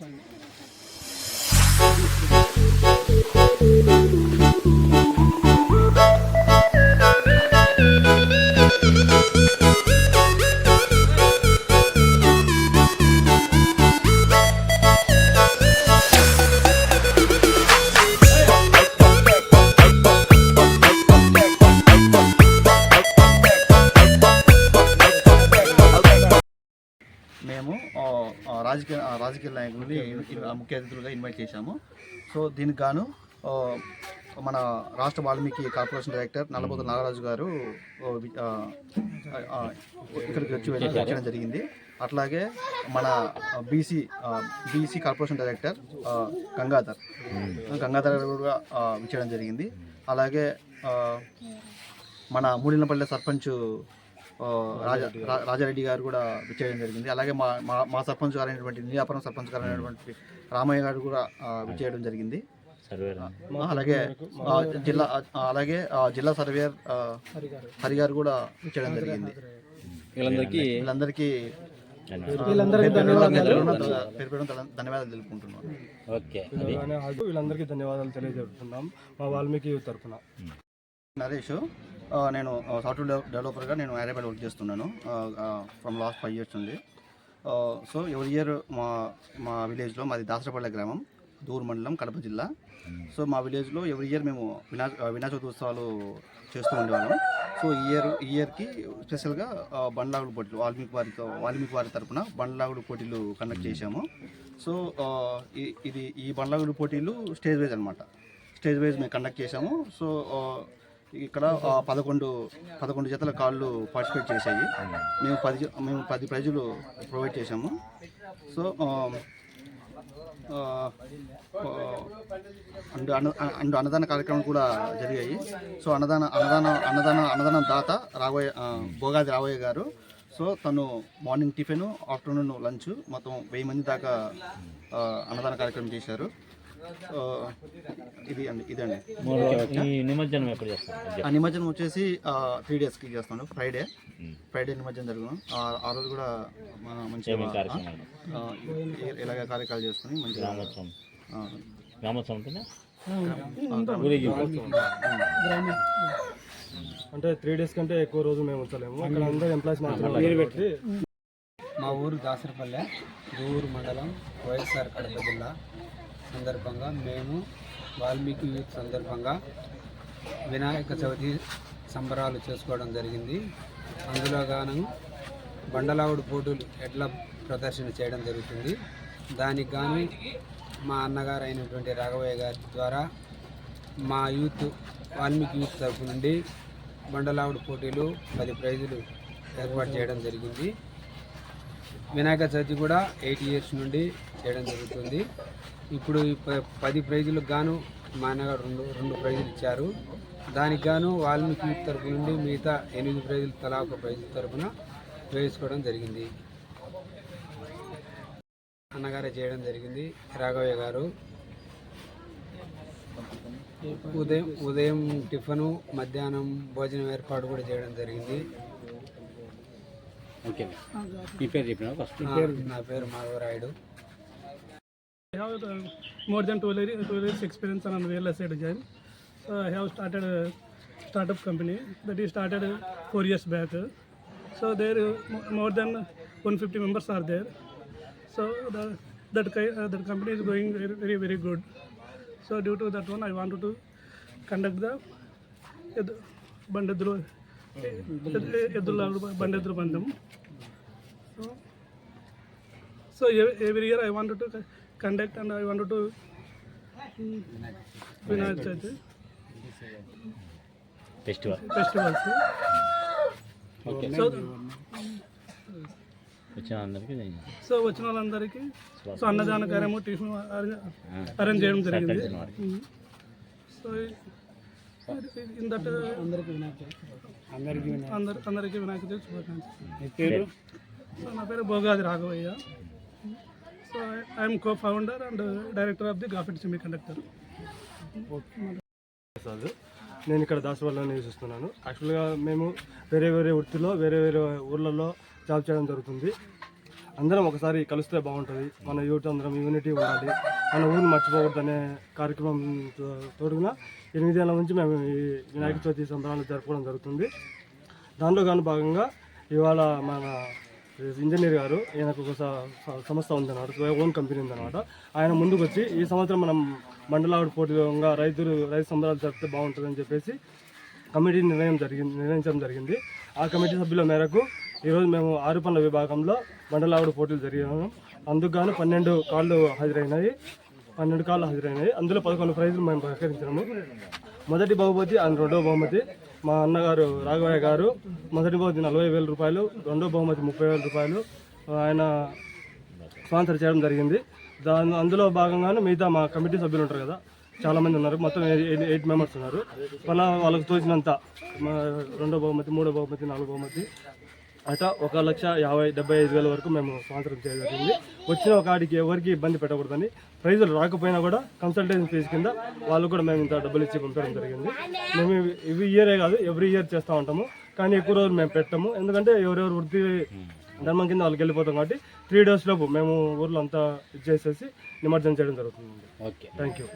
మేము రాజకీయ రాజకీయ నాయకుల్ని ముఖ్య అతిథులుగా ఇన్వైట్ చేశాము. సో దీనికి గాను మన రాష్ట్ర వాల్మీకి కార్పొరేషన్ డైరెక్టర్ నల్లబోతు నాగరాజు గారు ఇక్కడికి వచ్చి వెళ్ళి- వచ్చడం జరిగింది. అట్లాగే మన BC BC corporation director Gangadhar. Gangadhar garu కూడా విచ్చేయడం జరిగింది. అలాగే మన మూడినపల్లె సర్పంచ్ రాజా రాజారెడ్డి గారు. కూడా విచ్చేయడం జరిగింది. అలాగే మా మా మా సర్పంచ్ గారు అయినటువంటి నియాపురం సర్పంచ్ గారు అయినటువంటి రామయ్య గారు కూడా విచ్చేయడం జరిగింది. అలాగే జిల్లా అలాగే ఆ, జిల్లా సర్వేయర్ ఆ, హరి గారు కూడా విచ్చేయడం జరిగింది. వీళ్ళందరికీ వీళ్ళందరికీ ధన్యవాదాలు. ఓకే వీళ్ళందరికీ ధన్యవాదాలు తెలియజేస్తున్నాం. మా వాల్మీకి తరఫున. నరేష్ నేను సాఫ్ట్వేర్ డెవలపర్గా నేను హైదరాబాద్ వర్క్ చేస్తున్నాను ఫ్రమ్ లాస్ట్ ఫైవ్ ఇయర్స్ ఉంది సో ఎవరి ఇయర్ మా మా విలేజ్లో మాది దాసరపల్లె గ్రామం దూర్ మండలం కడప జిల్లా. సో మా విలేజ్లో ఎవరి ఇయర్ మేము వినా వినాయక చవితి ఉత్సవాలు చేస్తూ ఉండేవాళ్ళం. సో ఈ ఇయర్ ఈ ఇయర్కి స్పెషల్గా బండ్లాగుడు పోటీలు వాల్మీకి వారితో వాల్మీకి వారి తరపున బండ్లాగుడు పోటీలు కండక్ట్ చేశాము. సో ఇది ఈ బండ్లాగుడు పోటీలు స్టేజ్ వైజ్ అనమాట స్టేజ్ వైజ్ మేము కండక్ట్ చేశాము. సో ఇక్కడ పదకొండు పదకొండు జతల కాళ్ళు పార్టిసిపేట్ చేశాయి. మేము పది మేము పది ప్రైజులు ప్రొవైడ్ చేశాము. సో అండ్ అన్న అండ్ అన్నదాన కార్యక్రమం కూడా జరిగాయి. సో అన్నదాన అన్నదాన అన్నదాన అన్నదానం దాత రావయ్య భోగాది రాబోయే గారు. సో తను మార్నింగ్ టిఫిన్ ఆఫ్టర్నూన్ లంచ్ మొత్తం వెయ్యి మంది దాకా అన్నదాన కార్యక్రమం చేశారు. ఇది అండి ఇదండి. నిమజ్జనం ఎప్పుడు చేస్తారు? ఆ నిమజ్జనం వచ్చేసి త్రీ డేస్కి చేస్తాను. ఫ్రైడే ఫ్రైడే నిమజ్జనం జరుగును. ఆ- ఆ రోజు కూడా మన మంచిగా ఇలాగ కార్యక్రమాలు? చేసుకుని మంచిగా గ్రామోత్సవం. ఉంటుందా? అంటే త్రీ డేస్ కంటే ఎక్కువ రోజు మేము ఉంచలేము. అక్కడ అందరూ ఎంప్లాయీస్ మాత్రమే పెట్టి మా ఊరు దాసరపల్లె ఊరు మండలం వైఎస్ఆర్ కడప జిల్లా. సందర్భంగా మేము వాల్మీకి యూత్ సందర్భంగా వినాయక చవితి సంబరాలు చేసుకోవడం జరిగింది. అందులో గాను బండలావుడు పోటీలు ఎడ్ల ప్రదర్శన చేయడం జరుగుతుంది. దానికి గాను మా అన్నగారు అయినటువంటి రాఘవయ్య గారి ద్వారా మా యూత్ వాల్మీకి యూత్ తరఫు నుండి బండలావుడు పోటీలు పది ప్రైజులు ఏర్పాటు చేయడం జరిగింది. వినాయక చవితి కూడా ఎయిట్ ఇయర్స్ నుండి చేయడం జరుగుతుంది. ఇప్పుడు ఈ ప- పది ప్రైజులకు గాను మా అన్నగారు రెండు రెండు ప్రైజులు ఇచ్చారు. దానికి గాను వాల్మీకి తరపు నుండి మిగతా ఎనిమిది ప్రైజులు తలా ఒక ప్రైజ్ తరపున వేసుకోవడం జరిగింది. అన్నగారే చేయడం జరిగింది. రాఘవయ్య గారు. ఉదయం ఉదయం టిఫను మధ్యాహ్నం భోజనం ఏర్పాటు కూడా చేయడం జరిగింది. ఓకే మీ పేరు చెప్పిన ఫస్ట్ నా- నా పేరు Madhavarayudu I have uh, more than 12 years, 12 years experience on real estate design. So I have started a startup company that is started uh, four years back. So there uh, mo- more than 150 members are there. So the, that ki- uh, that company is going very very very good. So due to that one, I wanted to conduct the Ed- Bandadru Edula Bandadru ఎద్దుల బండి ఎద్దుల పందెం so every year I want to conduct and I want to Vinayak Chavithi festival festivals వచ్చిన వాళ్ళందరికీ so వచ్చిన వాళ్ళందరికీ so అన్నదాన కార్యము టీఫిన్ అరేంజ్ చేయడం జరిగింది. సో అందరికి అందరికి అందరికీ వినాయక చవితి శుభాకాంక్షలు. సో నా పేరు Bhogadi Raghavaiah. So I'm co founder and director of the గాఫెట్ semiconductor Prasad నేను ఇక్కడ దాసవల్ల నివసిస్తున్నాను. యాక్చువల్గా మేము వేరే వేరే వృత్తిలో వేరే వేరే ఊర్లలో జాబ్ చేయడం జరుగుతుంది. అందరం ఒకసారి కలిస్తే బాగుంటుంది. మన యూత్ అందరం యూనిటీ ఉండాలి. మన ఊరిని మర్చిపోకూడదు అనే కార్యక్రమం తో- తోడుగున ఎనిమిది ఏళ్ళ నుంచి మేము ఈ వినాయక చవితి సంబరాలు జరుపుకోవడం జరుగుతుంది. దానిలో కానీ భాగంగా ఇవాళ మన ఇంజనీర్ గారు ఈయనకు ఒక స- సంస్థ ఉందన్నమాట ఓన్ కంపెనీ ఉందన్నమాట. ఆయన ముందుకు వచ్చి ఈ సంవత్సరం మనం మండలావిడ పోటీగా రైతులు రైతు సంబరాలు జరిపితే బాగుంటుందని చెప్పేసి కమిటీ నిర్ణయం జరిగింది నిర్ణయించడం జరిగింది. ఆ కమిటీ సభ్యుల మేరకు ఈరోజు మేము ఆరు పనుల విభాగంలో మండలావుడు పోటీలు జరిగాము. అందుకు పన్నెండు కాళ్ళు హాజరైనాయి. పన్నెండు కాళ్ళు హాజరైనాయి. అందులో పదకొండు ప్రైజులు మేము ప్రకటించాము మొదటి బహుమతి అండ్ రెండవ బహుమతి మా అన్నగారు రాఘవయ్య గారు. మొదటి బహుమతి నలభై వేల రూపాయలు రెండో బహుమతి ముప్పై వేల రూపాయలు ఆయన స్పాన్సర్ చేయడం జరిగింది. దాని అందులో భాగంగానే మిగతా మా కమిటీ సభ్యులు ఉంటారు కదా చాలామంది ఉన్నారు. మొత్తం ఎయిట్- మెంబర్స్ ఉన్నారు. మళ్ళీ వాళ్ళకి తోచినంత మా రెండో బహుమతి మూడో బహుమతి నాలుగో బహుమతి అట్లా ఒక లక్ష యాభై డెబ్బై ఐదు వేల వరకు మేము స్పాన్సర్ చేయడం జరిగింది. వచ్చిన ఒక ఆడికి ఎవరికి ఇబ్బంది పెట్టకూడదని ప్రైజులు రాకపోయినా కూడా కన్సల్టేషన్ ఫీజు కింద వాళ్ళు కూడా మేము ఇంత డబ్బులు ఇచ్చి పంపడం జరిగింది. మేము ఇవి- ఇవి ఇయరే కాదు ఎవ్రీ ఇయర్ చేస్తూ ఉంటాము. కానీ ఎక్కువ రోజులు మేము పెట్టము. ఎందుకంటే ఎవరెవరు వృత్తి ధర్మం కింద వాళ్ళకి వెళ్ళిపోతాం కాబట్టి త్రీ డేస్ లోపు మేము ఊర్లో అంతా ఇచ్చేసేసి నిమజ్జనం చేయడం జరుగుతుంది. ఓకే. Thank you